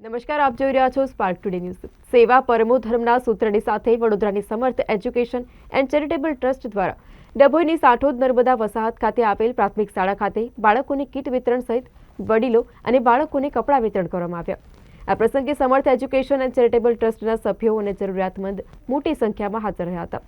નમસ્કાર, આપ જોઈ રહ્યા છો સ્પાર્ક ટુડે ન્યૂઝ સેવા પરમો ધર્મના સૂત્રની સાથે વડોદરાની સમર્થ એજ્યુકેશન એન્ડ ચેરિટેબલ ટ્રસ્ટ દ્વારા ડભોઈની સાઠોદ નર્મદા વસાહત ખાતે આપેલ પ્રાથમિક શાળા ખાતે બાળકોને કીટ વિતરણ સહિત વડીલો અને બાળકોને કપડાં વિતરણ કરવામાં આવ્યા. આ પ્રસંગે સમર્થ એજ્યુકેશન એન્ડ ચેરિટેબલ ટ્રસ્ટના સભ્યો અને જરૂરિયાતમંદ મોટી સંખ્યામાં હાજર રહ્યા હતા.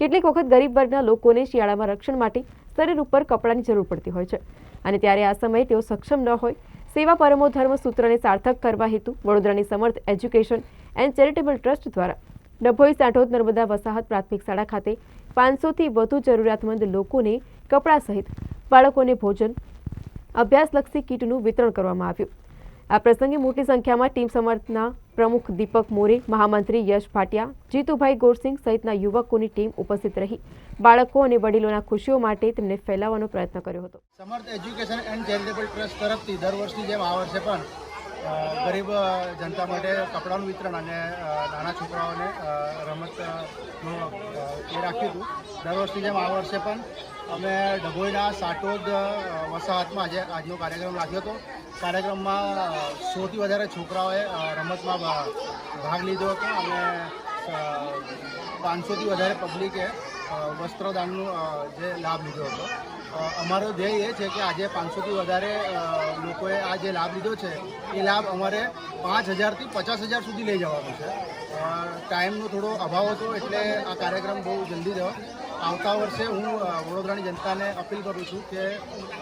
કેટલીક વખત ગરીબ વર્ગના લોકોને શિયાળામાં રક્ષણ માટે શરીર ઉપર કપડાંની જરૂર પડતી હોય છે અને ત્યારે આ સમયે તેઓ સક્ષમ ન હોય સેવા પરમો ધર્મ સૂત્રને સાર્થક કરવા હેતુ, વડોદરાની સમર્થ એજ્યુકેશન એન્ડ ચેરિટેબલ ટ્રસ્ટ દ્વારા ડભોઈ સાંઠોદ નર્મદા વસાહત પ્રાથમિક શાળા ખાતે પાંચસોથી વધુ જરૂરિયાતમંદ લોકોને કપડાં સહિત બાળકોને ભોજન, અભ્યાસલક્ષી કીટનું વિતરણ કરવામાં આવ્યું. આ પ્રસંગે મોટી સંખ્યામાં ટીમ સમર્થના પ્રમુખ દીપક મોરે, મહામંત્રી યશ ભાટિયા, જીતુભાઈ ગોરસિંગ સહિતના યુવકોની ટીમ ઉપસ્થિત રહી. બાળકો અને વડીલોના ખુશીઓ માટે તેમને ફેલાવવાનો પ્રયત્ન કર્યો હતો. સમર્થ એજ્યુકેશન એન્ડ ચેરિટેબલ ટ્રસ્ટ તરફથી દર વર્ષની જેમ આ વર્ષે પણ ગરીબ જનતા માટે કપડાનું વિતરણ અને નાના છોકરાઓને રમતનું એ રાખ્યું હતું. દર વર્ષની જેમ આ વર્ષે પણ અમે ડભોઈના સાટોદ વસાહતમાં આજે આજનો કાર્યક્રમ રાખ્યો હતો. કાર્યક્રમમાં સોથી વધારે છોકરાઓએ રમતમાં ભાગ લીધો હતો અને પાંચસોથી વધારે પબ્લિકે વસ્ત્રદાનનો જે લાભ લીધો હતો. અમારો ધ્યેય એ છે કે આજે પાંચસોથી વધારે લોકોએ આ જે લાભ લીધો છે, એ લાભ અમારે પાંચ હજારથી પચાસ હજાર સુધી લઈ જવાનો છે. ટાઈમનો થોડો અભાવ હતો એટલે આ કાર્યક્રમ બહુ જલ્દી થયો. આવતા વર્ષે હું વડોદરાની જનતાને અપીલ કરું છું કે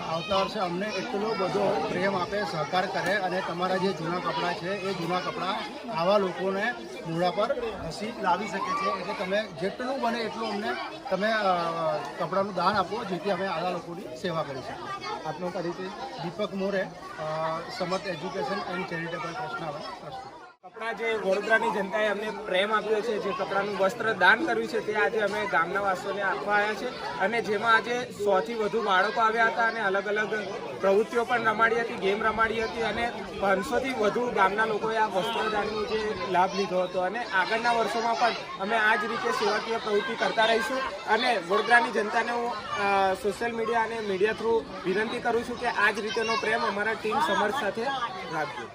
આવતા વર્ષે અમને એટલો બધો પ્રેમ આપે, સહકાર કરે અને તમારા જે જૂના કપડાં છે, એ જૂના કપડાં આવા લોકોને મોઢા પર હસી લાવી શકે છે. એટલે તમે જેટલું બને એટલું અમને તમે કપડાનું દાન આપો, જેથી અમે આવા લોકોની સેવા કરી શકીએ. આપનો પરિચય Deepak More Samarth education and charitable ટ્રસ્ટના ટ્રસ્ટી કપડાં જે વડોદરાની જનતાએ અમને પ્રેમ આપ્યો છે, જે કપડાનું વસ્ત્ર દાન કર્યું છે, તે આજે અમે ગામના વાસીઓને આપવા આવ્યા છે. અને જેમાં આજે સોથી વધુ બાળકો આવ્યા હતા અને અલગ અલગ પ્રવૃત્તિઓ પણ રમાડી હતી, ગેમ રમાડી હતી અને પાંચસોથી વધુ ગામના લોકોએ આ વસ્ત્રદાનનો જે લાભ લીધો હતો. અને આગળના વર્ષોમાં પણ અમે આ જ રીતે સેવાકીય પ્રવૃત્તિ કરતા રહીશું. અને વડોદરાની જનતાને હું સોશિયલ મીડિયા અને મીડિયા થ્રુ વિનંતી કરું છું કે આ જ રીતેનો પ્રેમ અમારા ટીમ સમર્થ સાથે રાખજો.